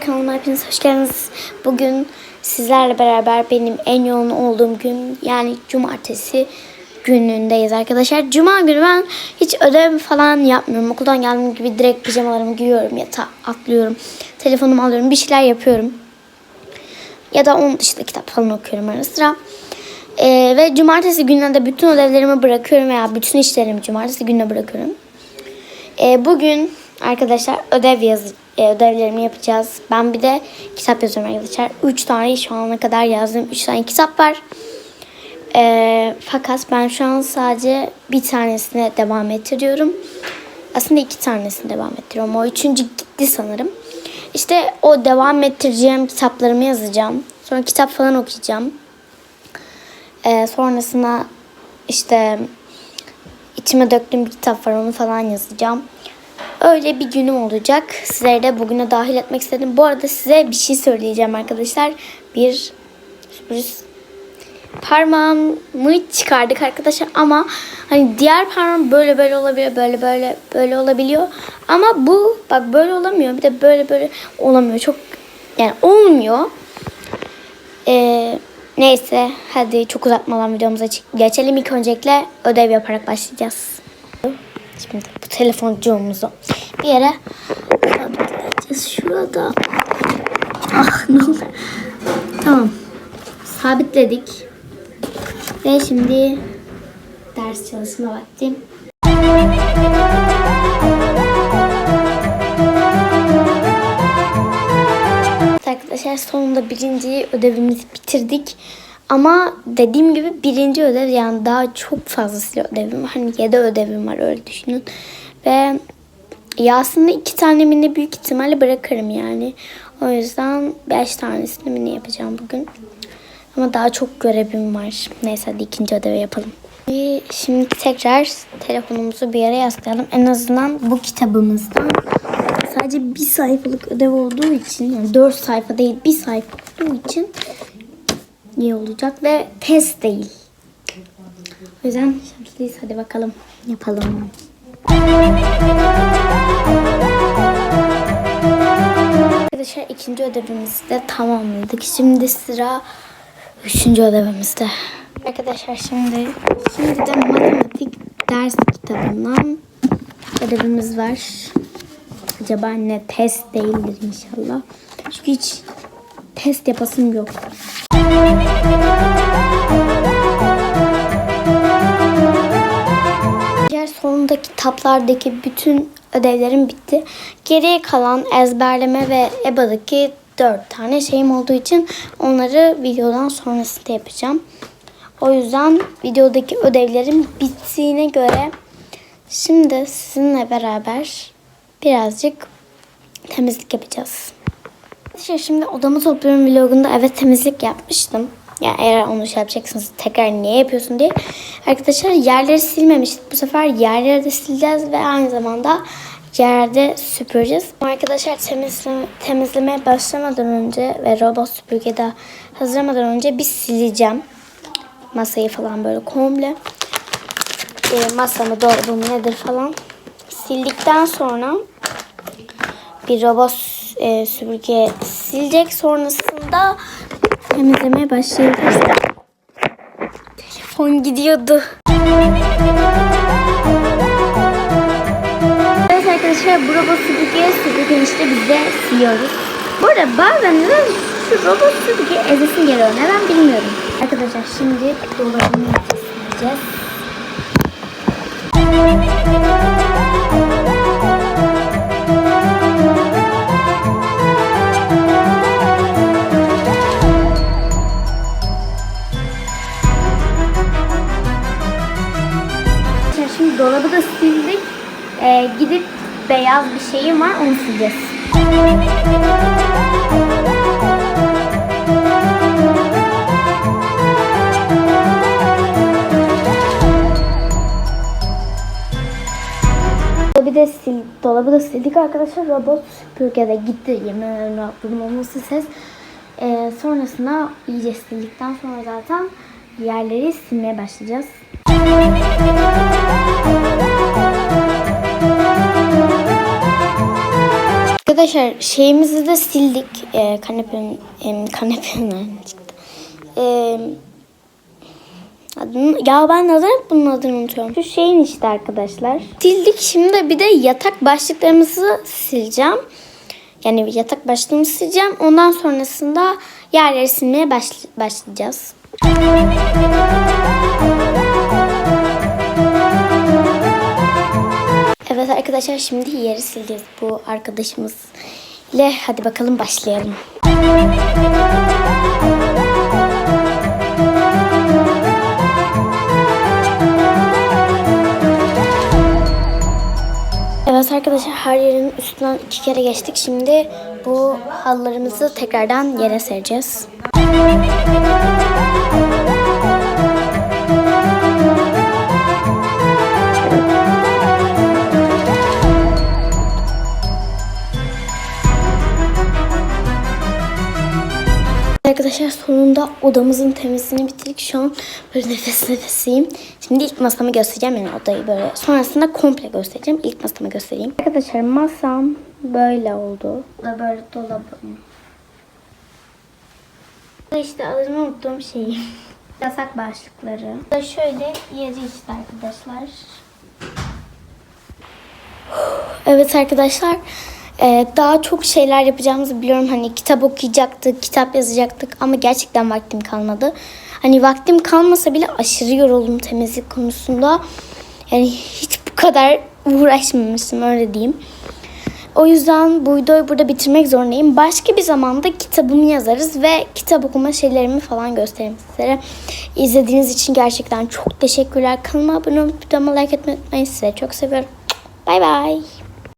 kanalıma hepiniz hoş geldiniz. Bugün sizlerle beraber benim en yoğun olduğum gün yani cumartesi günündeyiz arkadaşlar. Cuma günü ben hiç ödev falan yapmıyorum. Okuldan geldiğim gibi direkt pijamalarımı giyiyorum yatağa atlıyorum. Telefonumu alıyorum bir şeyler yapıyorum. Ya da onun dışında kitap falan okuyorum ara sıra. Ee, ve cumartesi gününe de bütün ödevlerimi bırakıyorum veya bütün işlerimi cumartesi gününe bırakıyorum. Ee, bugün arkadaşlar ödev yaz e, ödevlerimi yapacağız. Ben bir de kitap yazıyorum arkadaşlar. 3 tane şu ana kadar yazdığım 3 tane kitap var. Ee, fakat ben şu an sadece bir tanesine devam ettiriyorum. Aslında iki tanesini devam ettiriyorum. O üçüncü gitti sanırım. İşte o devam ettireceğim kitaplarımı yazacağım. Sonra kitap falan okuyacağım. Ee, sonrasında işte içime döktüğüm bir kitap var onu falan yazacağım. Öyle bir günüm olacak. Sizleri de bugüne dahil etmek istedim. Bu arada size bir şey söyleyeceğim arkadaşlar. Bir sürpriz parmağımı çıkardık arkadaşlar ama hani diğer parmağım böyle böyle olabiliyor böyle böyle böyle olabiliyor ama bu bak böyle olamıyor bir de böyle böyle olamıyor çok yani olmuyor ee, neyse hadi çok uzatmadan videomuza geçelim ilk öncelikle ödev yaparak başlayacağız şimdi bu telefoncuğumuzu bir yere sabitleyeceğiz şurada. Ah ne olur tamam. Sabitledik. Ve şimdi ders çalışma vakti. Arkadaşlar sonunda birinci ödevimizi bitirdik. Ama dediğim gibi birinci ödev yani daha çok fazlasıyla ödevim var. Hani 7 ödevim var öyle düşünün. Ve ya aslında iki tane mini büyük ihtimalle bırakırım yani. O yüzden beş tanesini mini yapacağım bugün. Ama daha çok görevim var. Neyse hadi ikinci ödevi yapalım. Şimdi tekrar telefonumuzu bir yere yaslayalım. En azından bu kitabımızdan sadece bir sayfalık ödev olduğu için yani dört sayfa değil bir sayfa olduğu için iyi olacak ve test değil. O yüzden şanslıyız. Hadi bakalım yapalım. Arkadaşlar ikinci ödevimizi de tamamladık. Şimdi sıra üçüncü ödevimizde. Arkadaşlar şimdi şimdi de matematik ders kitabından ödevimiz var. Acaba ne test değildir inşallah. Çünkü hiç test yapasım yok. Diğer sonunda kitaplardaki bütün ödevlerim bitti. Geriye kalan ezberleme ve EBA'daki dört tane şeyim olduğu için onları videodan sonrasında yapacağım. O yüzden videodaki ödevlerim bittiğine göre şimdi sizinle beraber birazcık temizlik yapacağız. Arkadaşlar şimdi odamı topluyorum vlogunda evet temizlik yapmıştım. Yani eğer onu şey yapacaksınız tekrar niye yapıyorsun diye. Arkadaşlar yerleri silmemiştik. Bu sefer yerleri de sileceğiz ve aynı zamanda yerde süpüreceğiz. Arkadaşlar temizleme, temizlemeye başlamadan önce ve robot süpürge de hazırlamadan önce bir sileceğim. Masayı falan böyle komple. E, masamı, dolabımı nedir falan. Sildikten sonra bir robot e, süpürge silecek. Sonrasında temizlemeye başlayabiliriz. Telefon gidiyordu. Evet arkadaşlar bu robot süpürge süpürge işte biz de siliyoruz. Bu arada bazen neden şu robot süpürge ezesin geliyor neden bilmiyorum. Arkadaşlar şimdi dolabını sileceğiz. Gidip beyaz bir şeyim var onu sileceğiz. Dolabı da, sil, dolabı da sildik arkadaşlar. Robot süpürge de gitti. Yemin ederim rahatladım. O nasıl ses. Ee, sonrasında iyice sildikten sonra zaten yerleri silmeye başlayacağız. Arkadaşlar şeyimizi de sildik. Ee, kanepenin, em, kanepenin çıktı. Ee, adını, ya ben neden bunun adını unutuyorum. Şu şeyin işte arkadaşlar. Sildik şimdi bir de yatak başlıklarımızı sileceğim. Yani yatak başlığımızı sileceğim. Ondan sonrasında yerleri silmeye başl- başlayacağız. Arkadaşlar şimdi yeri sileceğiz bu arkadaşımız ile. Hadi bakalım başlayalım. Evet arkadaşlar her yerin üstünden iki kere geçtik. Şimdi bu hallarımızı tekrardan yere sereceğiz. Arkadaşlar sonunda odamızın temizliğini bitirdik. Şu an böyle nefes nefesiyim. Şimdi ilk masamı göstereceğim. Yani odayı böyle. Sonrasında komple göstereceğim. İlk masamı göstereyim. Arkadaşlar masam böyle oldu. Da böyle dolabım. Bu işte adını unuttuğum şeyim. Yasak başlıkları. Da şöyle yeri işte arkadaşlar. Evet arkadaşlar e, daha çok şeyler yapacağımızı biliyorum. Hani kitap okuyacaktık, kitap yazacaktık ama gerçekten vaktim kalmadı. Hani vaktim kalmasa bile aşırı yoruldum temizlik konusunda. Yani hiç bu kadar uğraşmamıştım öyle diyeyim. O yüzden bu videoyu burada bitirmek zorundayım. Başka bir zamanda kitabımı yazarız ve kitap okuma şeylerimi falan gösteririm sizlere. İzlediğiniz için gerçekten çok teşekkürler. Kanalıma abone olup videoma like etmeyi unutmayın. Size çok seviyorum. Bay bay.